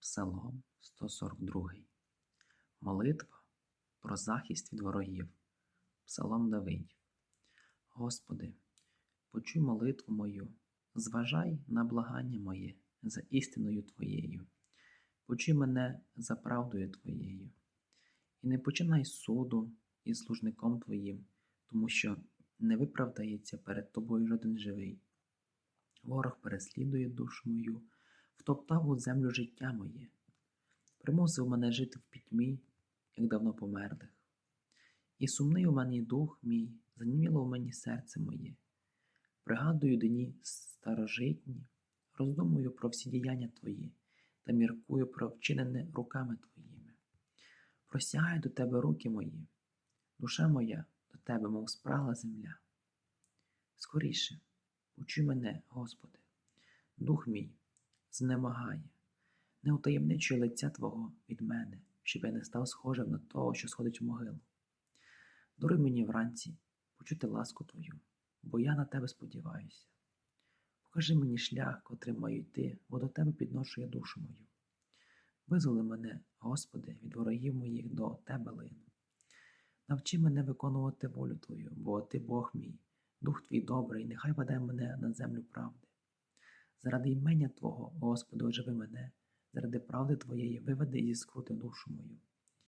Псалом 142. Молитва про захист від ворогів. Псалом Давидів. Господи, почуй молитву мою, зважай на благання моє за істиною Твоєю, почуй мене за правдою Твоєю, і не починай суду із служником Твоїм, тому що не виправдається перед Тобою жоден живий. Ворог переслідує душу мою, втоптав у землю життя моє, примусив мене жити в пітьмі, як давно померлих. І сумний у мені дух мій, заніміло в мені серце моє. Пригадую дні старожитні, роздумую про всі діяння Твої та міркую про вчинене руками Твоїми. Просягаю до Тебе руки мої, душа моя до Тебе, мов спрала земля. Скоріше, почуй мене, Господи, дух мій знемагає, не утаємничуй лиця Твого від мене, щоб я не став схожим на того, що сходить в могилу. Даруй мені вранці почути ласку Твою, бо я на Тебе сподіваюся. Покажи мені шлях, котрим маю йти, бо до Тебе підношу я душу мою. Визволи мене, Господи, від ворогів моїх до Тебе лину. Навчи мене виконувати волю Твою, бо Ти Бог мій, Дух Твій добрий, нехай веде мене на землю правди. Заради імення Твого, Господи, оживи мене, заради правди Твоєї виведи зі скрути душу мою.